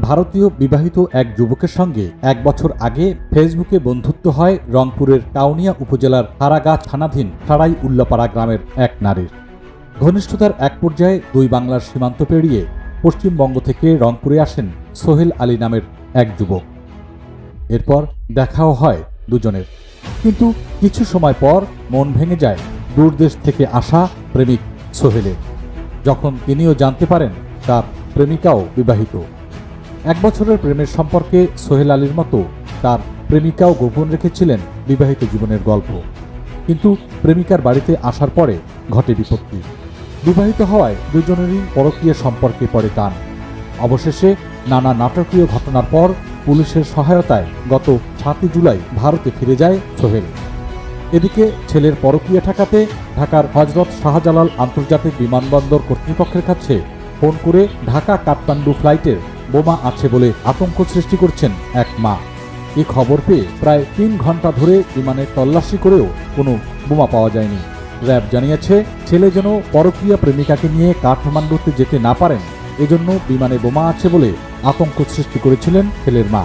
ভারতীয় বিবাহিত এক যুবকের সঙ্গে এক বছর আগে ফেসবুকে বন্ধুত্ব হয় রংপুরের কাউনিয়া উপজেলার হারাগাছ থানাধীন সারাই উল্লাপাড়া গ্রামের এক নারীর। ঘনিষ্ঠতার এক পর্যায়ে দুই বাংলার সীমান্ত পেরিয়ে পশ্চিমবঙ্গ থেকে রংপুরে আসেন সোহেল আলী নামের এক যুবক। এরপর দেখাও হয় দুজনের। কিন্তু কিছু সময় পর মন ভেঙে যায় দূরদেশ থেকে আসা প্রেমিক সোহেলের। যখন তিনিও জানতে পারেন তার প্রেমিকাও বিবাহিত। এক বছরের প্রেমের সম্পর্কে সোহেল আলীর মতো তার প্রেমিকাও গোপন রেখেছিলেন বিবাহিত জীবনের গল্প। কিন্তু প্রেমিকার বাড়িতে আসার পরে ঘটে বিপত্তি। বিবাহিত হওয়ায় দুজনেরই পরকীয় সম্পর্কে পড়ে টান। অবশেষে নানা নাটকীয় ঘটনার পর পুলিশের সহায়তায় গত সাতই জুলাই ভারতে ফিরে যায় সোহেল। এদিকে ছেলের পরকীয়া ঠেকাতে ঢাকার হজরত শাহজালাল আন্তর্জাতিক বিমানবন্দর কর্তৃপক্ষের কাছে ফোন করে ঢাকা কাঠমান্ডু ফ্লাইটের বোমা আছে বলে আতঙ্ক সৃষ্টি করছেন এক মা। এই খবর পেয়ে প্রায় তিন ঘণ্টা ধরে বিমানে তল্লাশি করেও কোনো বোমা পাওয়া যায়নি। র্যাব জানিয়েছে, ছেলে যেন পরকীয়া প্রেমিকাকে নিয়ে কাঠমান্ডুতে যেতে না পারেন, এজন্য বিমানে বোমা আছে বলে আতঙ্ক সৃষ্টি করেছিলেন ছেলের মা।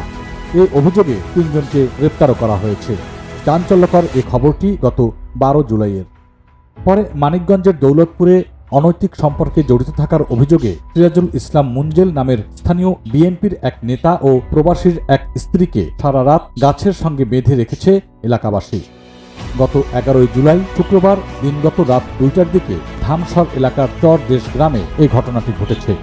এই অভিযোগে তিনজনকে গ্রেপ্তারও করা হয়েছে। চাঞ্চল্যকর এ খবরটি গত বারো জুলাইয়ের। পরে মানিকগঞ্জের দৌলতপুরে অনৈতিক সম্পর্কে জড়িত থাকার অভিযোগে সিরাজুল ইসলাম মুঞ্জেল নামের স্থানীয় বিএনপির এক নেতা ও প্রবাসীর এক স্ত্রীকে সারা রাত গাছের সঙ্গে বেঁধে রেখেছে এলাকাবাসী। গত এগারোই জুলাই শুক্রবার দিনগত রাত দুইটার দিকে ধামসর এলাকার চর দেশ গ্রামে এই ঘটনাটি ঘটেছে।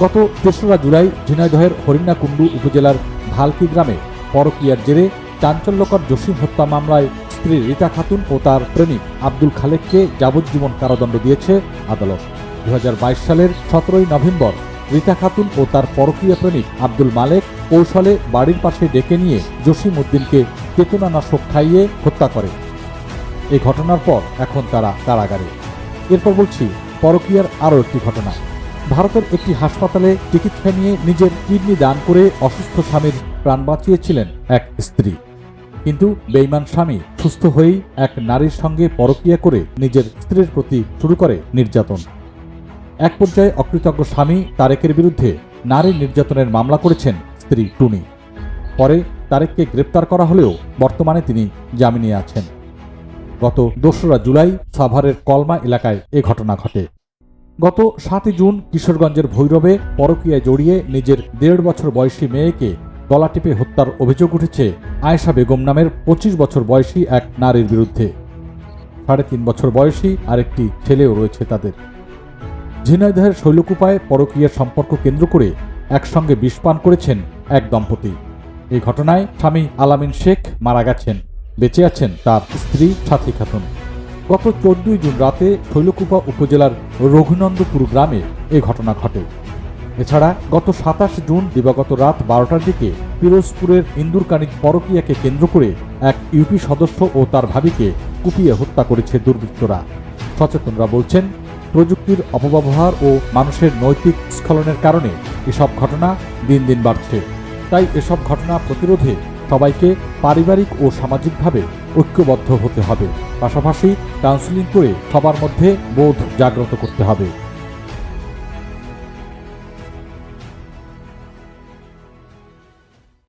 গত তেসরা জুলাই ঝিনাইদহের হরিণাকুণ্ডু উপজেলার ভালকি গ্রামে পরকিয়ার জেরে চাঞ্চল্যকর জসিম হত্যা মামলায় স্ত্রী রীতা খাতুন ও তার প্রেমিক আব্দুল খালেককে যাবজ্জীবন কারাদণ্ড দিয়েছে আদালত। দু হাজার বাইশ সালের সতেরোই নভেম্বর রীতা খাতুন ও তার পরকীয় প্রেমিক আব্দুল মালেক কৌশলে বাড়ির পাশে ডেকে নিয়ে জসিম উদ্দিনকে চেতনানাশক খাইয়ে হত্যা করে। এই ঘটনার পর এখন তারা কারাগারে। এরপর বলছি, পরকীয়ার আরও একটি ঘটনা। ভারতের একটি হাসপাতালে চিকিৎসা নিয়ে নিজের কিডনি দান করে অসুস্থ স্বামীর প্রাণ বাঁচিয়েছিলেন এক স্ত্রী। কিন্তু বেইমান স্বামী সুস্থ হয়েই এক নারীর সঙ্গে পরকীয়া করে নিজের স্ত্রীর প্রতি শুরু করে নির্যাতন। এক পর্যায়ে অকৃতজ্ঞ স্বামী তারেকের বিরুদ্ধে নারী নির্যাতনের মামলা করেছেন স্ত্রী টুনি। পরে তারেককে গ্রেপ্তার করা হলেও বর্তমানে তিনি জামিনে আছেন। গত দোসরা জুলাই সাভারের কলমা এলাকায় এ ঘটনা ঘটে। গত সাতই জুন কিশোরগঞ্জের ভৈরবে পরকীয়ায় জড়িয়ে নিজের দেড় বছর বয়সী মেয়েকে গলা টিপে হত্যার অভিযোগ উঠেছে আয়েশা বেগম নামের পঁচিশ বছর বয়সী এক নারীর বিরুদ্ধে। সাড়ে তিন বছর বয়সী আরেকটি ছেলেও রয়েছে তাদের। ঝিনাইদহের শৈলকুপায় পরকীয়ার সম্পর্ক কেন্দ্র করে একসঙ্গে বিষপান করেছেন এক দম্পতি। এই ঘটনায় স্বামী আলামিন শেখ মারা গেছেন, বেঁচে আছেন তার স্ত্রী সাথী খাতুন। গত চোদ্দই জুন রাতে শৈলকুপা উপজেলার রঘুনন্দপুর গ্রামে এ ঘটনা ঘটে। এছাড়া গত সাতাশ জুন দিবাগত রাত বারোটার দিকে পিরোজপুরের ইন্দুরকানিক পরকীয়াকে কেন্দ্র করে এক ইউপি সদস্য ও তার ভাবিকে কুপিয়ে হত্যা করেছে দুর্বৃত্তরা। সচেতনরা বলছেন, প্রযুক্তির অপব্যবহার ও মানুষের নৈতিক স্খলনের কারণে এসব ঘটনা দিন দিন বাড়ছে। তাই এসব ঘটনা প্রতিরোধে সবাইকে পারিবারিক ও সামাজিকভাবে ঐক্যবদ্ধ হতে হবে। পাশাপাশি কাউন্সিলিং করে সবার মধ্যে বোধ জাগ্রত করতে হবে।